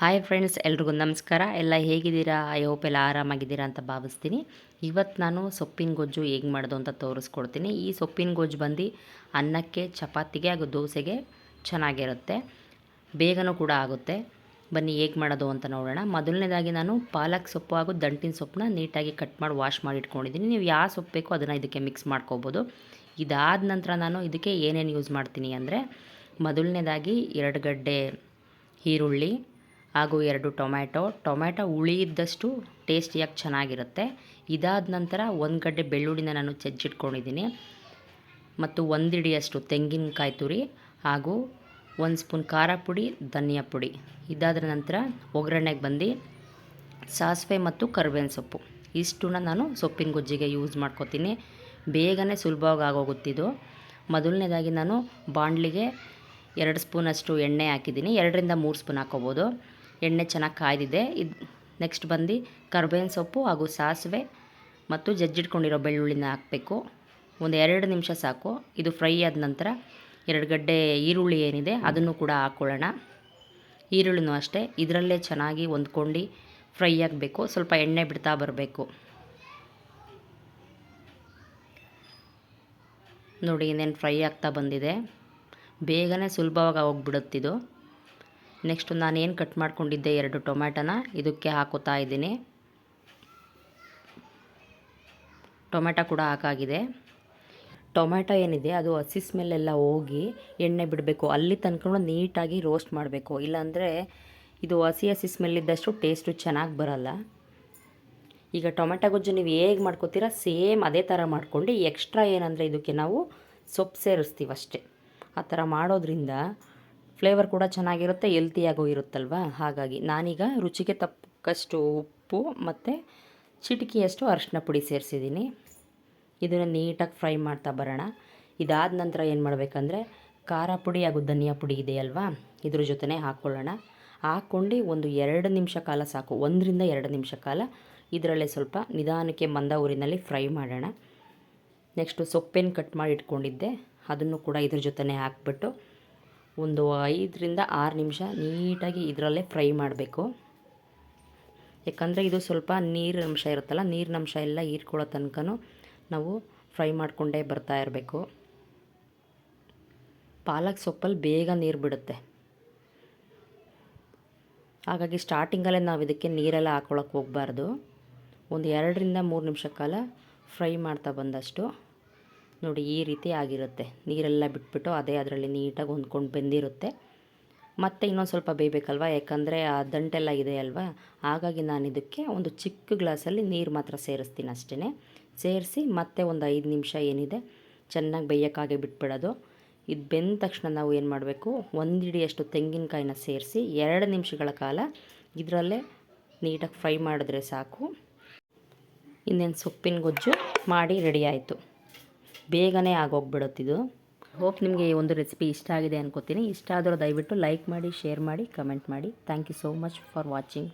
Hi friends ಎಲ್ರಿಗೂ ನಮಸ್ಕಾರ. ಎಲ್ಲ ಹೇಗಿದ್ದೀರಾ? ಐ ಹೋಪ್ ಎಲ್ಲ ಆರಾಮಾಗಿದ್ದೀರಾ ಅಂತ ಭಾವಿಸ್ತೀನಿ. ಇವತ್ತು ನಾನು ಸೊಪ್ಪಿನ ಗೊಜ್ಜು ಹೇಗೆ ಮಾಡೋದು ಅಂತ ತೋರಿಸ್ಕೊಡ್ತೀನಿ. ಈ ಸೊಪ್ಪಿನ ಗೊಜ್ಜು ಬಂದು ಅನ್ನಕ್ಕೆ, ಚಪಾತಿಗೆ ಹಾಗೂ ದೋಸೆಗೆ ಚೆನ್ನಾಗಿರುತ್ತೆ. ಬೇಗನೂ ಕೂಡ ಆಗುತ್ತೆ. ಬನ್ನಿ ಹೇಗೆ ಮಾಡೋದು ಅಂತ ನೋಡೋಣ. ಮೊದಲನೇದಾಗಿ ನಾನು ಪಾಲಕ್ ಸೊಪ್ಪು ಹಾಗೂ ದಂಟಿನ ಸೊಪ್ಪನ್ನ ನೀಟಾಗಿ ಕಟ್ ಮಾಡಿ, ವಾಶ್ ಮಾಡಿ ಇಟ್ಕೊಂಡಿದ್ದೀನಿ. ನೀವು ಯಾವ ಸೊಪ್ಪು ಬೇಕೋ ಅದನ್ನು ಇದಕ್ಕೆ ಮಿಕ್ಸ್ ಮಾಡ್ಕೋಬೋದು. ಇದಾದ ನಂತರ ನಾನು ಇದಕ್ಕೆ ಏನೇನು ಯೂಸ್ ಮಾಡ್ತೀನಿ ಅಂದರೆ, ಮೊದಲನೇದಾಗಿ ಎರಡು ಗಡ್ಡೆ ಈರುಳ್ಳಿ ಹಾಗೂ ಎರಡು ಟೊಮ್ಯಾಟೊ. ಟೊಮ್ಯಾಟೊ ಹುಳಿ ಇದ್ದಷ್ಟು ಟೇಸ್ಟಿಯಾಗಿ ಚೆನ್ನಾಗಿರುತ್ತೆ. ಇದಾದ ನಂತರ ಒಂದು ಗಡ್ಡೆ ಬೆಳ್ಳುಳ್ಳಿನ ನಾನು ಚಜ್ಜಿಟ್ಕೊಂಡಿದ್ದೀನಿ ಮತ್ತು ಒಂದಿಡಿಯಷ್ಟು ತೆಂಗಿನಕಾಯಿ ತುರಿ ಹಾಗೂ ಒಂದು ಸ್ಪೂನ್ ಖಾರ ಪುಡಿ, ಧನಿಯಾ ಪುಡಿ. ಇದಾದ ನಂತರ ಒಗ್ಗರಣೆಗೆ ಬಂದು ಸಾಸಿವೆ ಮತ್ತು ಕರಿಬೇವಿನ ಸೊಪ್ಪು. ಇಷ್ಟನ್ನ ನಾನು ಸೊಪ್ಪಿನ ಗೊಜ್ಜಿಗೆ ಯೂಸ್ ಮಾಡ್ಕೋತೀನಿ. ಬೇಗನೆ ಸುಲಭವಾಗಿ ಆಗೋಗುತ್ತಿದ್ದು ಮೊದಲನೇದಾಗಿ ನಾನು ಬಾಣಲಿಗೆ ಎರಡು ಸ್ಪೂನಷ್ಟು ಎಣ್ಣೆ ಹಾಕಿದ್ದೀನಿ. ಎರಡರಿಂದ ಮೂರು ಸ್ಪೂನ್ ಹಾಕೋಬೋದು ಎಣ್ಣೆ ಚೆನ್ನಾಗಿ ಕಾಯ್ದಿದೆ. ಇದು ನೆಕ್ಸ್ಟ್ ಬಂದು ಕರ್ಬೇವಿನ ಸೊಪ್ಪು ಹಾಗೂ ಸಾಸಿವೆ ಮತ್ತು ಜಜ್ಜಿಟ್ಕೊಂಡಿರೋ ಬೆಳ್ಳುಳ್ಳಿನ ಹಾಕಬೇಕು. ಒಂದು ಎರಡು ನಿಮಿಷ ಸಾಕು. ಇದು ಫ್ರೈ ಆದ ನಂತರ ಎರಡು ಗಡ್ಡೆ ಈರುಳ್ಳಿ ಏನಿದೆ ಅದನ್ನು ಕೂಡ ಹಾಕ್ಕೊಳ್ಳೋಣ ಈರುಳ್ಳಿನೂ ಅಷ್ಟೇ, ಇದರಲ್ಲೇ ಚೆನ್ನಾಗಿ ಹೊಂದ್ಕೊಂಡು ಫ್ರೈ ಆಗಬೇಕು. ಸ್ವಲ್ಪ ಎಣ್ಣೆ ಬಿಡ್ತಾ ಬರಬೇಕು. ನೋಡಿ, ಇನ್ನೇನು ಫ್ರೈ ಆಗ್ತಾ ಬಂದಿದೆ. ಬೇಗನೆ ಸುಲಭವಾಗಿ ಹೋಗ್ಬಿಡುತ್ತಿದ್ದು ನೆಕ್ಸ್ಟು ನಾನೇನು ಕಟ್ ಮಾಡ್ಕೊಂಡಿದ್ದೆ ಎರಡು ಟೊಮ್ಯಾಟೋನ ಇದಕ್ಕೆ ಹಾಕೋತಾ ಇದ್ದೀನಿ. ಟೊಮ್ಯಾಟೊ ಕೂಡ ಹಾಕಾಗಿದೆ. ಟೊಮ್ಯಾಟೊ ಏನಿದೆ, ಅದು ಹಸಿ ಸ್ಮೆಲ್ಲೆಲ್ಲ ಹೋಗಿ ಎಣ್ಣೆ ಬಿಡಬೇಕು. ಅಲ್ಲಿ ತನಕ ನೀಟಾಗಿ ರೋಸ್ಟ್ ಮಾಡಬೇಕು. ಇಲ್ಲಾಂದರೆ ಇದು ಹಸಿ ಹಸಿ ಸ್ಮೆಲ್ ಇದ್ದಷ್ಟು ಟೇಸ್ಟು ಚೆನ್ನಾಗಿ ಬರಲ್ಲ. ಈಗ ಟೊಮೆಟೊ ಗೊಜ್ಜು ನೀವು ಹೇಗೆ ಮಾಡ್ಕೋತೀರಾ, ಸೇಮ್ ಅದೇ ಥರ ಮಾಡ್ಕೊಂಡು ಎಕ್ಸ್ಟ್ರಾ ಏನಂದರೆ ಇದಕ್ಕೆ ನಾವು ಸೊಪ್ಪು ಸೇರಿಸ್ತೀವಷ್ಟೇ. ಆ ಥರ ಮಾಡೋದ್ರಿಂದ ಫ್ಲೇವರ್ ಕೂಡ ಚೆನ್ನಾಗಿರುತ್ತೆ ಎಲ್ತಿಯಾಗೂ ಇರುತ್ತಲ್ವ? ಹಾಗಾಗಿ ನಾನೀಗ ರುಚಿಗೆ ತಕ್ಕಷ್ಟು ಉಪ್ಪು ಮತ್ತು ಚಿಟಿಕೆಯಷ್ಟು ಅರಿಶಿನ ಪುಡಿ ಸೇರಿಸಿದ್ದೀನಿ. ಇದನ್ನು ನೀಟಾಗಿ ಫ್ರೈ ಮಾಡ್ತಾ ಬರೋಣ. ಇದಾದ ನಂತರ ಏನು ಮಾಡಬೇಕಂದ್ರೆ, ಖಾರ ಪುಡಿ ಹಾಗೂ ಧನಿಯಾ ಪುಡಿ ಇದೆಯಲ್ವಾ? ಇದ್ರ ಜೊತೆ ಹಾಕ್ಕೊಳ್ಳೋಣ ಹಾಕ್ಕೊಂಡು ಒಂದು ಎರಡು ನಿಮಿಷ ಕಾಲ ಸಾಕು. ಒಂದರಿಂದ ಎರಡು ನಿಮಿಷ ಕಾಲ ಇದರಲ್ಲೇ ಸ್ವಲ್ಪ ನಿಧಾನಕ್ಕೆ ಮಂದ ಊರಿನಲ್ಲಿ ಫ್ರೈ ಮಾಡೋಣ. ನೆಕ್ಸ್ಟು ಸೊಪ್ಪೇನು ಕಟ್ ಮಾಡಿ ಇಟ್ಕೊಂಡಿದ್ದೆ. ಅದನ್ನು ಕೂಡ ಇದ್ರ ಜೊತೆ ಹಾಕ್ಬಿಟ್ಟು ಒಂದು ಐದರಿಂದ ಆರು ನಿಮಿಷ ನೀಟಾಗಿ ಇದರಲ್ಲೇ ಫ್ರೈ ಮಾಡಬೇಕು. ಯಾಕಂದರೆ ಇದು ಸ್ವಲ್ಪ ನೀರಿನ ಅಂಶ ಇರುತ್ತಲ್ಲ, ನೀರಿನ ಅಂಶ ಎಲ್ಲ ಹೀರ್ಕೊಳ್ಳೋ ತನಕ ನಾವು ಫ್ರೈ ಮಾಡಿಕೊಂಡೇ ಬರ್ತಾ ಇರಬೇಕು. ಪಾಲಕ್ ಸೊಪ್ಪಲ್ಲಿ ಬೇಗ ನೀರು ಬಿಡುತ್ತೆ. ಹಾಗಾಗಿ ಸ್ಟಾರ್ಟಿಂಗಲ್ಲೇ ನಾವು ಇದಕ್ಕೆ ನೀರೆಲ್ಲ ಹಾಕ್ಕೊಳಕ್ಕೆ ಹೋಗಬಾರ್ದು. ಒಂದು ಎರಡರಿಂದ ಮೂರು ನಿಮಿಷ ಕಾಲ ಫ್ರೈ ಮಾಡ್ತಾ ಬಂದಷ್ಟು. ನೋಡಿ ಈ ರೀತಿ ಆಗಿರುತ್ತೆ. ನೀರೆಲ್ಲ ಬಿಟ್ಬಿಟ್ಟು ಅದೇ ಅದರಲ್ಲಿ ನೀಟಾಗಿ ಹೊಂದ್ಕೊಂಡು ಬೆಂದಿರುತ್ತೆ. ಮತ್ತು ಇನ್ನೊಂದು ಸ್ವಲ್ಪ ಬೇಯಬೇಕಲ್ವ? ಯಾಕಂದರೆ ಆ ದಂಟೆಲ್ಲ ಇದೆ ಅಲ್ವಾ? ಹಾಗಾಗಿ ನಾನು ಇದಕ್ಕೆ ಒಂದು ಚಿಕ್ಕ ಗ್ಲಾಸಲ್ಲಿ ನೀರು ಮಾತ್ರ ಸೇರಿಸ್ತೀನಿ ಅಷ್ಟೇ ಸೇರಿಸಿ ಮತ್ತೆ ಒಂದು ಐದು ನಿಮಿಷ ಏನಿದೆ, ಚೆನ್ನಾಗಿ ಬೇಯೋಕ್ಕಾಗೆ ಬಿಟ್ಬಿಡೋದು. ಇದು ಬೆಂದ ತಕ್ಷಣ ನಾವು ಏನು ಮಾಡಬೇಕು? ಒಂದು ಹಿಡಿಯಷ್ಟು ತೆಂಗಿನಕಾಯಿನ ಸೇರಿಸಿ ಎರಡು ನಿಮಿಷಗಳ ಕಾಲ ಇದರಲ್ಲೇ ನೀಟಾಗಿ ಫ್ರೈ ಮಾಡಿದ್ರೆ ಸಾಕು. ಇನ್ನೇನು ಸೊಪ್ಪಿನ ಗೊಜ್ಜು ಮಾಡಿ ರೆಡಿ ಆಯಿತು. ಬೇಗನೆ ಆಗೋಗ್ಬಿಡುತ್ತಿದ್ದು ಹೋಪ್ ನಿಮಗೆ ಈ ಒಂದು ರೆಸಿಪಿ ಇಷ್ಟ ಆಗಿದೆ ಅನ್ಕೋತೀನಿ. ಇಷ್ಟ ಆದರೂ ದಯವಿಟ್ಟು ಲೈಕ್ ಮಾಡಿ ಶೇರ್ ಮಾಡಿ ಕಮೆಂಟ್ ಮಾಡಿ. Thank you so much for watching